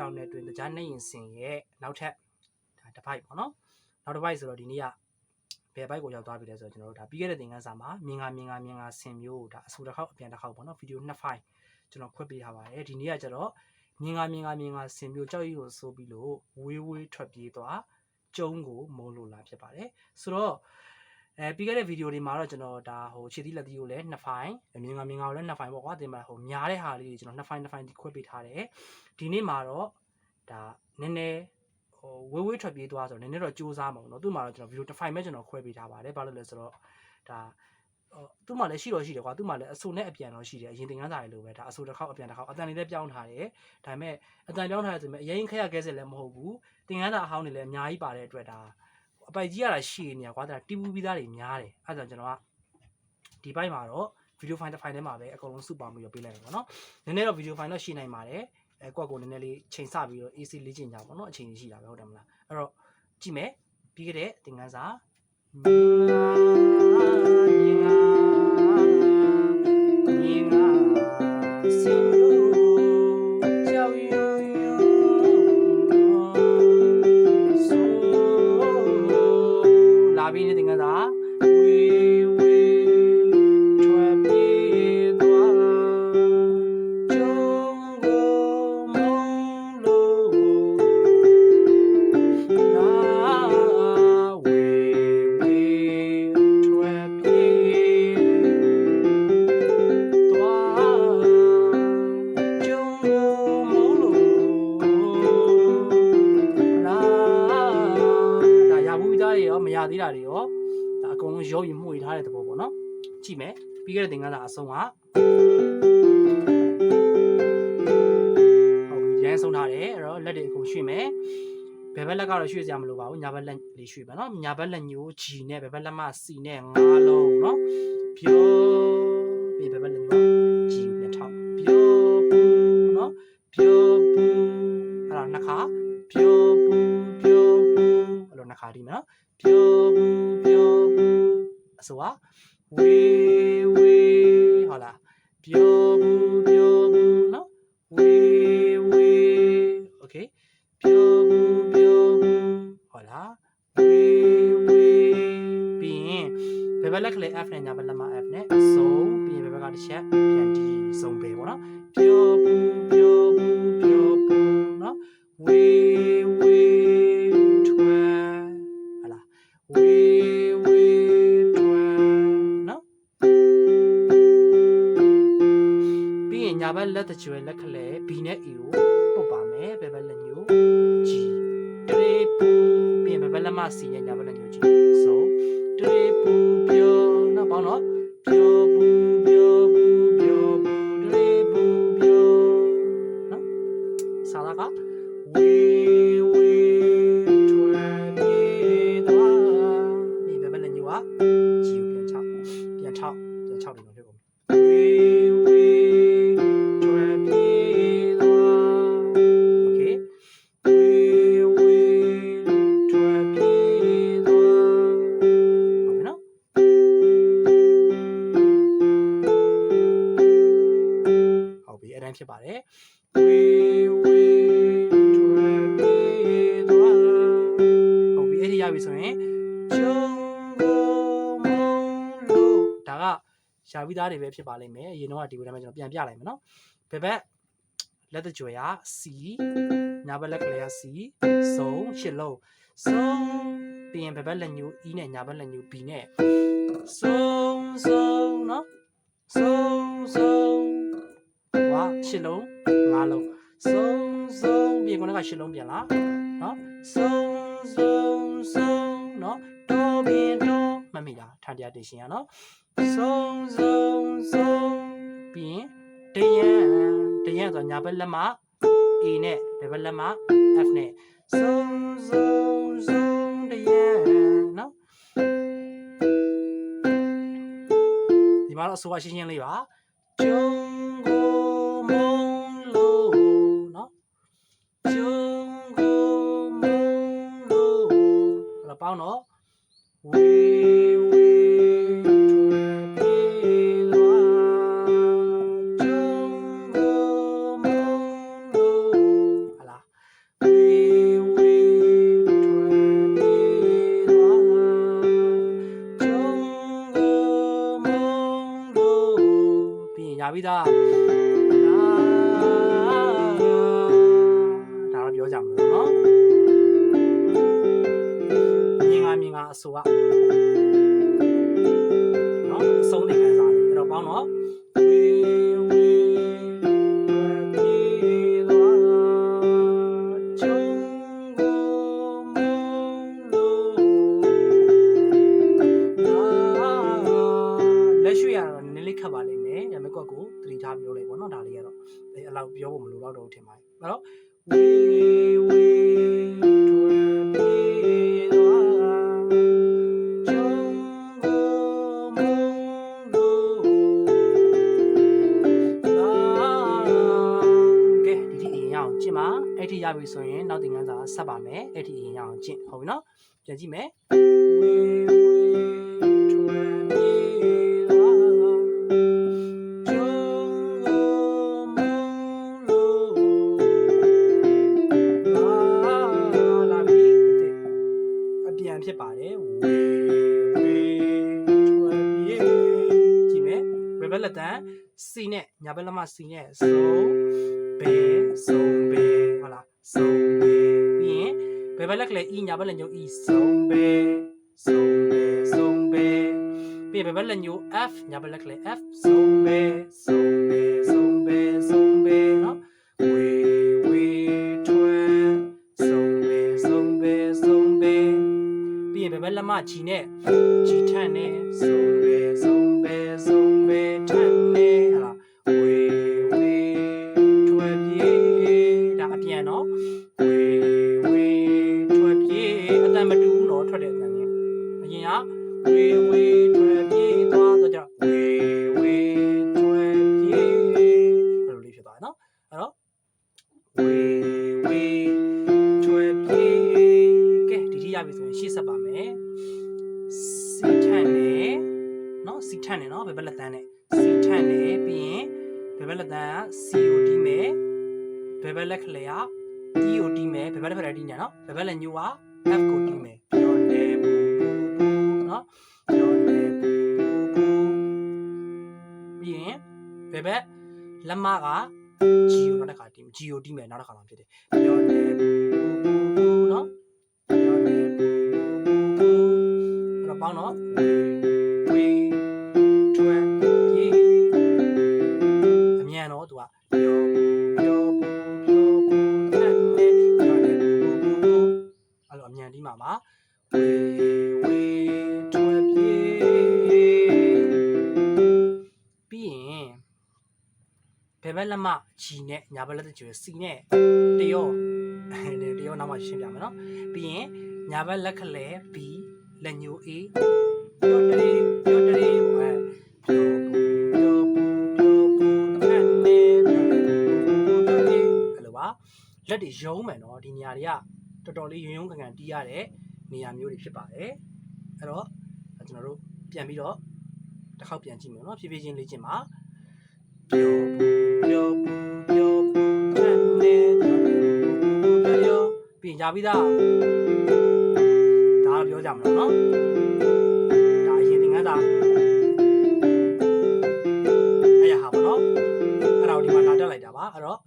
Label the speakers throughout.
Speaker 1: တောင်နယ်တွင်တရားနေရင်စင်ရဲ့နောက်ထပ်ဒါတစ်ပိုက်ပေါ့နော်နောက်တစ်ပိုက်ဆိုတော့ဒီနေ့ကဘယ်ဘိုက်ကိုရောက်သွားပြီလဲဆိုတော့ကျွန်တော်တို့ဒါပြီးခဲ့တဲ့သင်ခန်းစာမှာမြင်ငါမြင်ငါမြင်ငါစင်မျိုးဒါအဆူတစ်ခေါက်အပြန်တစ်ခေါက်ပေါ့နော်ဗီဒီယိုနှစ်ဖိုင်ကျွန်တော်ခွက်ပေးထားပါတယ်ဒီနေ့ကကျတော့မြင်ငါမြင်ငါမြင်ငါစင်မျိုးကြောက်ရွံ့ကိုဆိုပြီးလို့ဝေးဝေးထွက်ပြေးသွားကျုံးကိုမုံလို့လာဖြစ်ပါတယ်ဆိုတော့ အဲပြီးခဲ့တဲ့ဗီဒီယိုတွေမှာတော့ကျွန်တော်ဒါဟိုခြေသီးလက်သီးကိုလည်းနှစ်ဖိုင်မြင်ငါမြင်ငါကိုလည်းနှစ်ဖိုင်ပေါ့ကွာတင်ပါဟိုများတဲ့ဟာလေးတွေကျွန်တော်နှစ်ဖိုင်နှစ်ဖိုင်ဒီခွက်ပေးထားတယ်ဒီနေ့မှာတော့ဒါနည်းနည်းဟိုဝေးဝေးထွက်ပြေးသွားဆိုတော့နည်းနည်းတော့စူးစမ်းမှာပေါ့နော်သူ့မှာတော့ကျွန်တော်ဗီဒီယိုတစ်ဖိုင်ပဲကျွန်တော်ခွဲပေးထားပါတယ်ဘာလို့လဲဆိုတော့ဒါဟိုသူ့မှာလည်းရှိတော့ရှိတယ်ကွာသူ့မှာလည်းအဆူနဲ့အပြန်တော့ရှိတယ်အရင်သင်ခန်းစာတွေလိုပဲဒါအဆူတစ်ခေါက်အပြန်တစ်ခေါက်အတန်လေးလည်းပြောင်းထားတယ်ဒါပေမဲ့အတန်ပြောင်းထားတယ်ဆိုပေမဲ့အရင်ခက်ရခဲစက်လည်းမဟုတ်ဘူးသင်ခန်းစာအဟောင်းတွေလည်းအများကြီးပါတဲ့အတွက်ဒါ အပိုက်ကြီးရတာရှိနေရကွာဒါတီပူပြီးသားတွေများတယ်အဲဒါကြောင့်ကျွန်တော်ကဒီဘိုက်မှာတော့ဗီဒီယိုဖိုင်တစ်ဖိုင်ထဲမှာပဲအကုန်လုံးစုပေါင်းပြီးတော့ပေးလိုက်တယ်ပေါ့နော်နည်းနည်းတော့ဗီဒီယိုဖိုင်တော့ရှိနိုင်ပါတယ်အဲကွက်ကိုနည်းနည်းလေးချိန်ဆပြီးတော့ AC လေ့ကျင့်ကြပါတော့အချိန်ကြီးရှိတာပဲဟုတ်တယ်မလားအဲ့တော့ကြည့်မယ်ပြီးခဲ့တဲ့သင်ခန်းစာ သေးတာတွေရောဒါအကုန်လုံးရောရင်မှုေထားတဲ့သဘောပေါ့နော်ကြည့်မယ်ပြီးခဲ့တဲ့သင်္ကန်းစာအဆုံးကဟုတ်ပြီရန်ဆုံးထားတယ်အဲ့တော့လက်တွေအကုန်ရွှေ့မယ်ဘယ်ဘက်လက်ကတော့ရွှေ့စရာမလိုပါဘူးညာဘက်လက်လေးရွှေ့ပါနော်ညာဘက်လက်ညိုး G နဲ့ဘယ်ဘက်လက်မ C နဲ့ငါးလုံးနော်ပြောပြီးဘယ်ဘက်လက်ညိုး G ဆိုကဝေဝေဟုတ်လားပြောပူပြောပူနော်ဝေဝေ okay ပြောဘူးပြောဘူးဟုတ်လားဝေဝေပြီးရင်ဘယ်ဘက်လက်ကလေး F နဲ့ညာဘက်လက်မ F နဲ့အစုံပြီးရင်ဘယ်ဘက်ကတစ်ချက်ပြန်ဒီစုံပဲပေါ့နော်ပြောဘူးပြောဘူးပြောဘူးနော်ဝေဝေ လက်တကျွဲလက်ကလေး B နဲ့ E ကိုပုတ်ပါမယ်ဘယ်ဘက်လက်ညို့ G တရေပူပြင်ဘယ်ဘက်လက်မစီညာညာဘက်လက်ညို G ဆိုတရေပူပြောနောက်ပေါင်းတော့ပြောပူပြော ပြီအဲ့တိုင်းဖြစ်ပါတယ်ဝေဝေထွက်ပြေးသွားဟုတ်ပြီအဲ့ဒီရပြီဆိုရင်ကျုံကိုမုံလို့ဒါကရှာပြီးသားတွေပဲဖြစ်ပါလိမ့်မယ်အရင်တော့ဒီဝေထဲမှာကျွန်တော်ပြန်ပြလိုက်မယ်နော်ဘယ်ဘက်လက်တကြွယ်က C ညာဘက်လက်ကလေးက C စုံရှစ်လုံးစုံပြီးရင်ဘယ်ဘက်လက်ညိုး E နဲ့ညာဘက်လက်ညိုး B နဲ့စုံစုံနော်စုံစုံဟွာ ရှစ်လုံးငါးလုံးစုံစုံပြီးရင်ခုနကရှစ်လုံးပြန်လာနော်စုံစုံစုံနော်တော်ပြီးတော်မှတ်မိလားထန်တရားတင်ရှင်ရနော်စုံစုံစုံပြီးရင်တရံတရံဆိုညာဘက်လက်မ A နဲ့ဘယ်ဘက်လက်မ F နဲ့စုံစုံစုံတရံနော်ဒီမှာတော့အဆိုအရှင်းရှင်းလေးပါကျုံကို အောင်တော့ဝေဝေထွက်ပြေးသွားကျုံကိုမုံလို့ဟလာဝေဝေထွက်ပြေးသွားကျုံကိုမုံလို့ပြင်ရပြီသား ဆိုကနော်အဆုံးနေခံစားတယ်အဲ့တော့ပေါင်းတော့ဝေဝေပြေသွားချုံကိုမုံလို့လက်ရွှေရတော့နည်းနည်းလေးခတ်ပါလိမ့်မယ်ဒါပေမဲ့ကွက်ကိုသတိထားပြီးလုပ်လိုက်ပေါ့နော်ဒါလေးကတော့အဲအလောက်ပြောဖို့မလိုတော့တော့ဘူးထင်ပါတယ် အရင်ရအောင်ကျင့်ပါအဲ့ဒီရပြီဆိုရင်နောက်တင်ကန်းစာဆက်ပါမယ်အဲ့ဒီအရင်ရအောင်ကျင့်ဟုတ်ပြီနော်ပြန်ကြည့်မယ်ဝေဝေထွယ်ပြေသွားချုံကိုမုံလို့လာပြီအပြန်ဖြစ်ပါတယ်ဝေဝေထွယ်ပြေကြည့်မယ်ဘယ်ဘက်လက်တန်းစီနဲ့ညာဘက်လက်မစီနဲ့ဆုံးဘဲဆုံး လက်ကလေး e ညာဘက်လက်ညို e ဆုံးဘဲဆုံးဘဲဆုံးဘဲပြီးရင်ဘယ်ဘက်လက်ညို f ညာဘက်လက်ကလေး f ဆုံးဘဲဆုံးဘဲဆုံးဘဲဆုံးဘဲနော်ဝေဝေထွယ်ဆုံးဘဲဆုံးဘဲဆုံးဘဲပြီးရင်ဘယ်ဘက်လက်မ g နဲ့ g ထန့်နဲ့ဆုံးဘဲဆုံးဘဲဆုံး ဘယ်ဘက်လက်တန်းက COD မယ်ဘယ်ဘက်လက်ခလေက EOD မယ်ဘယ်ဘက်လက်ခလေတီးညာနော်ဘယ်ဘက်လက်ညိုက F ကိုတီးမယ်ပြောနေဘူးဘူးဘူးနော်ပြောနေဘူးဘူးဘူးပြီးရင်ဘယ်ဘက်လက်မက G ကိုနောက်တစ်ခါတီးမယ် G ကိုတီးမယ်နောက်တစ်ခါမှဖြစ်တယ်ပြောနေဘူးဘူးဘူးနော်ပြောနေဘူးဘူးဘူးအဲ့တော့ပေါင်းတော့ဝေထွဲ လက်မ G နဲ့ညာဘက်လက်တကျွေ C နဲ့တရောတရောနောက်မှရှင်းပြမယ်နော်ပြီးရင်ညာဘက်လက်ခလဲ B လက်ညို A ပြောတရေပြောတရေဝဲပြောပြောပြောပြောနဲ့ပြောနေပြောနေအဲ့လိုပါလက်တွေရုံးမယ်နော်ဒီနေရာတွေကတော်တော်လေးရုံရုံကန်ကန်တီးရတဲ့နေရာမျိုးတွေဖြစ်ပါတယ်အဲ့တော့ကျွန်တော်တို့ပြန်ပြီးတော့တစ်ခေါက်ပြန်ကြည့်မယ်နော်ဖြည်းဖြည်းချင်းလေ့ကျင့်ပါပြော ပြောပြောပြောနဲ့ပြောပြောပြင်ကြပြီးသားဒါတော့ပြောကြမှာနော်ဒါအရင်သင်ခန်းစာအဲ့ရဟာပါနော်အဲ့ဒါကိုဒီမှာလာတက်လိုက်တာပါအဲ့တော့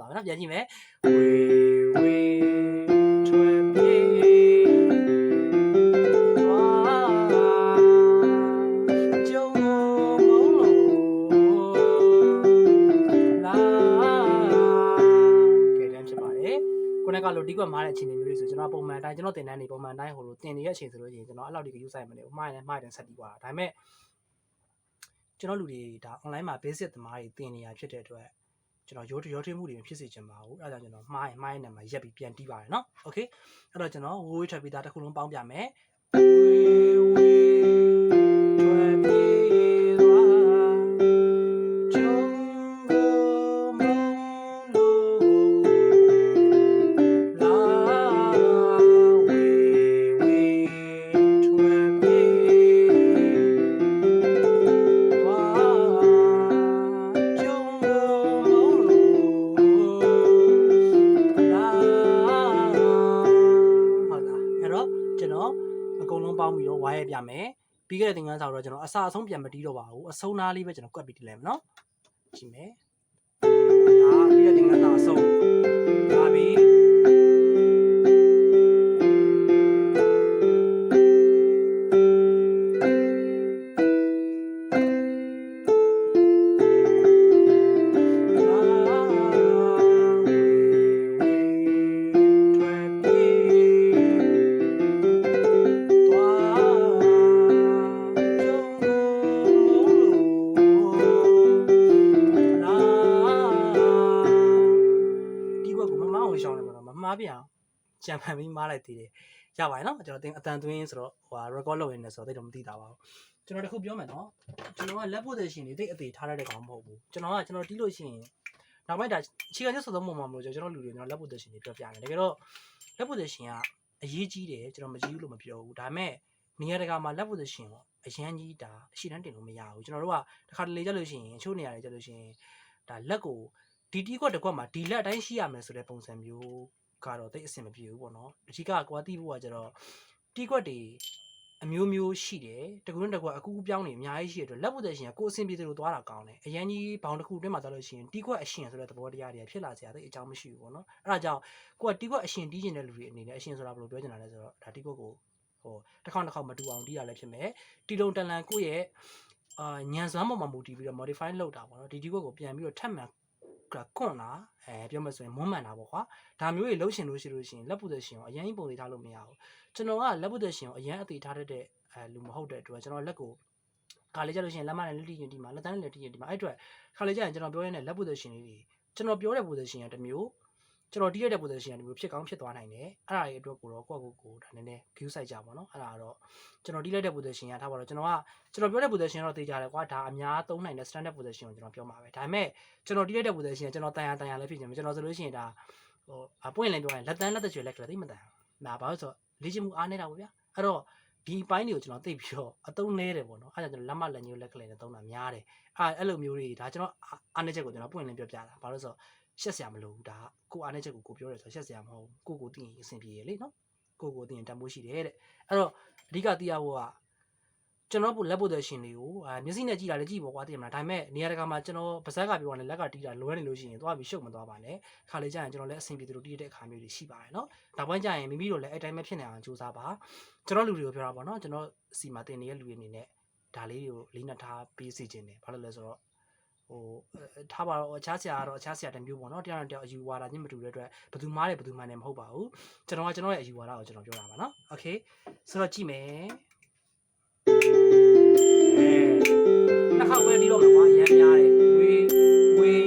Speaker 1: သွားမယ်နော်ပြန်ကြည့်မယ်ဝေဝေထွက်ပြေးကလိုတီးကွက်မားတဲ့အချိန်မျိုးတွေဆိုကျွန်တော်ပုံမှန်အတိုင်းကျွန်တော်တင်တန်းနေပုံမှန်အတိုင်းဟိုလိုတင်နေတဲ့အချိန်ဆိုလို့ရှိရင်ကျွန်တော်အဲ့လောက်ဒီကယူဆိုင်မနေဘူးမှားရင်မှားရင်ဆက်တီးသွားတာဒါပေမဲ့ကျွန်တော်လူတွေဒါ online မှာ basic သမားတွေတင်နေရဖြစ်တဲ့အတွက် ကျွန်တော်ရိုးရိုးထွေးမှုတွေမဖြစ်စေချင်ပါဘူးအဲ့ဒါကြောင့်ကျွန်တော်မှားရင်မှားရင်နဲ့မှာရက်ပြီးပြန်တီးပါတယ်နော်โอเคအဲ့တော့ကျွန်တော်ဝေးဝေးထွက်ပြီးသားတစ်ခုလုံးပေါင်းပြမယ် ကျွန်တော်အကုန်လုံးပေါင်းပြီးတော့ဝါရဲပြမယ်ပြီးခဲ့တဲ့သင်ခန်းစာတော့ကျွန်တော်အစာအဆုံးပြန်မတီးတော့ပါဘူးအဆုံးသားလေးပဲကျွန်တော်ကွက်ပြီးတီးလိုက်မယ်နော်ကြည့်မယ်ဒါပြီးခဲ့တဲ့သင်ခန်းစာအဆုံးဒါပြီး ဖန်ပြီးမားလိုက်သေးတယ်ရပါတယ်နော်ကျွန်တော်တင်အတန်သွင်းဆိုတော့ဟို record လုပ်ရနေဆိုတော့တိတ်တော့မသိတာပါဘူးကျွန်တော်တခုပြောမယ်နော်ကျွန်တော်ကလက် position တွေတိတ်အသေးထားရတဲ့ကောင်မဟုတ်ဘူးကျွန်တော်ကကျွန်တော်တီးလို့ရှိရင်နောက်ပိုင်းဒါခြေခံချက်စုံသုံးပုံမှာမလို့ကျွန်တော်လူတွေကျွန်တော်လက် position တွေပြောပြတယ်တကယ်တော့လက် position ကအရေးကြီးတယ်ကျွန်တော်မကြီးဘူးလို့မပြောဘူးဒါပေမဲ့နေရာတကာမှာလက် position ကိုအရန်ကြီးဒါအရှိတန်းတင်လို့မရဘူးကျွန်တော်တို့ကတစ်ခါတလေကြလို့ရှိရင်အချို့နေရာတွေကြလို့ရှိရင်ဒါလက်ကိုဒီတီးကွက်တစ်ကွက်မှာဒီလက်အတိုင်းရှိရမယ်ဆိုတဲ့ပုံစံမျိုး ကတော့တိတ်အဆင်မပြေဘူးပေါ့နော်အဓိကကွာတိဖို့ကကျတော့တီးကွက်တွေအမျိုးမျိုးရှိတယ်တကူနဲ့တကွက်အကူအပြောင်းနေအများကြီးရှိတဲ့အတွက်လက်ဖို့တဲ့ရှင်ကကိုယ်အဆင်ပြေသလိုသွားတာကောင်းတယ်အရန်ကြီးဘောင်တစ်ခုအတွင်းမှာသွားလို့ရှိရင်တီးကွက်အရှင်ဆိုတဲ့သဘောတရားတွေဖြစ်လာစရာတိတ်အကြောင်းမရှိဘူးပေါ့နော်အဲ့ဒါကြောင့်ကိုကတီးကွက်အရှင်တီးကျင်တဲ့လူတွေအနေနဲ့အရှင်ဆိုတာဘယ်လိုပြောချင်တာလဲဆိုတော့ဒါတီးကွက်ကိုဟိုတစ်ခေါက်တစ်ခေါက်မတူအောင်တီးရလည်းဖြစ်မယ်တီလုံးတန်လန်ကိုယ့်ရဲ့အာညံစွမ်းပေါ်မှာမူတည်ပြီးတော့ modify လုပ်တာပေါ့နော်ဒီတီးကွက်ကိုပြန်ပြီးတော့ထပ်မံ ကကွန့်တာအဲပြောမှဆိုရင်မွမ်းမှန်တာပေါ့ကွာဒါမျိုးတွေလှုပ်ရှင်လို့ရှိလို့ရှိရင်လက်ပူသက်ရှင်ကိုအရင်ပုံသေးထားလို့မရဘူးကျွန်တော်ကလက်ပူသက်ရှင်ကိုအရင်အသေးထားတတ်တဲ့အဲလူမဟုတ်တဲ့အတွက်ကျွန်တော်လက်ကိုခါလေးကြလို့ရှိရင်လက်မနဲ့လက်တီးရင်ဒီမှာလက်တန်းနဲ့လက်တီးရင်ဒီမှာအဲ့အတွက်ခါလေးကြရင်ကျွန်တော်ပြောရတဲ့လက်ပူသက်ရှင်လေးတွေကျွန်တော်ပြောတဲ့ပူသက်ရှင်ကတစ်မျိုး ကျွန်တော်တီးရတဲ့ position ကဒီလိုဖြစ်ကောင်းဖြစ်သွားနိုင်တယ်အဲ့ဒါတွေအတွက်ကိုတော့ကိုယ့်ကိုယ်ကိုဒါနည်းနည်း view site ကြပါတော့အဲ့ဒါကတော့ကျွန်တော်တီးလိုက်တဲ့ position ကထားပါတော့ကျွန်တော်ကကျွန်တော်ပြောတဲ့ position တော့သိကြတယ်ကွာဒါအများသုံးနိုင်တဲ့ standard position ကိုကျွန်တော်ပြောမှာပဲဒါပေမဲ့ကျွန်တော်တီးလိုက်တဲ့ position ကကျွန်တော်တန်ရတန်ရလည်းဖြစ်နေမှာကျွန်တော်ဆိုလို့ရှိရင်ဒါဟိုအပွင့်လည်းပြောရင်လက်တန်းလက်သက်ချွေလက်ကလေးသိမတန်ဘူးဒါဘာလို့ဆိုတော့လေ့ကျင့်မှုအားနေတာပေါ့ဗျာအဲ့တော့ဒီအပိုင်းတွေကိုကျွန်တော်သိပြီးတော့အသုံးနဲတယ်ပေါ့နော်အဲ့ဒါကျွန်တော်လက်မလက်ညိုးလက်ကလေးနဲ့သုံးတာများတယ်အဲ့အဲ့လိုမျိုးတွေဒါကျွန်တော်အားနည်းချက်ကိုကျွန်တော်ပွင့်လင်းပြောပြတာဘာလို့ဆိုတော့ ရှက်စရာမလိုဘူးဒါကိုအားနည်းချက်ကိုကိုပြောတယ်ဆိုတော့ရှက်စရာမဟုတ်ဘူးကိုကိုသိရင်အဆင်ပြေရလေနော်ကိုကိုသိရင်တန်ဖိုးရှိတယ်တဲ့အဲ့တော့အဓိကသိရဖို့ကကျွန်တော်ပို့လက်ပို့တဲ့ရှင်တွေကိုအာမျက်စိနဲ့ကြည့်တာလည်းကြည့်ပေါ့ကွာသိရမလားဒါပေမဲ့နေရာတကာမှာကျွန်တော်ပါဇက်ကပြောရတယ်လက်ကတီးတာလွဲနေလို့ရှိရင်သွားပြီးရှုပ်မသွားပါနဲ့ခါလေးကျရင်ကျွန်တော်လည်းအဆင်ပြေသလိုတီးတဲ့အခါမျိုးတွေရှိပါတယ်နော်နောက်ပိုင်းကျရင်မိမိတို့လည်းအဲ့တိုင်းပဲဖြစ်နေအောင်ကြိုးစားပါကျွန်တော်လူတွေကိုပြောတာပေါ့နော်ကျွန်တော်စီမှာတင်နေတဲ့လူတွေအနေနဲ့ဒါလေးတွေကိုလေးနက်ထားပေးစီခြင်းတယ်ဘာလို့လဲဆိုတော့ ဟိုထားပါတော့အခြားဆရာကတော့အခြားဆရာတစ်မျိုးပေါ့နော်တရားတော်တရားအယူဝါဒချင်းမတူတဲ့အတွက်ဘယ်သူမားတယ်ဘယ်သူမှန်တယ်မဟုတ်ပါဘူးကျွန်တော်ကကျွန်တော်ရဲ့အယူဝါဒကိုကျွန်တော်ပြောတာပါနော်โอเคဆိုတော့ကြည့်မယ်အဲနှစ်ခေါက်ပဲဒီတော့မှာကွာရမ်းများတယ်ဝေးဝေး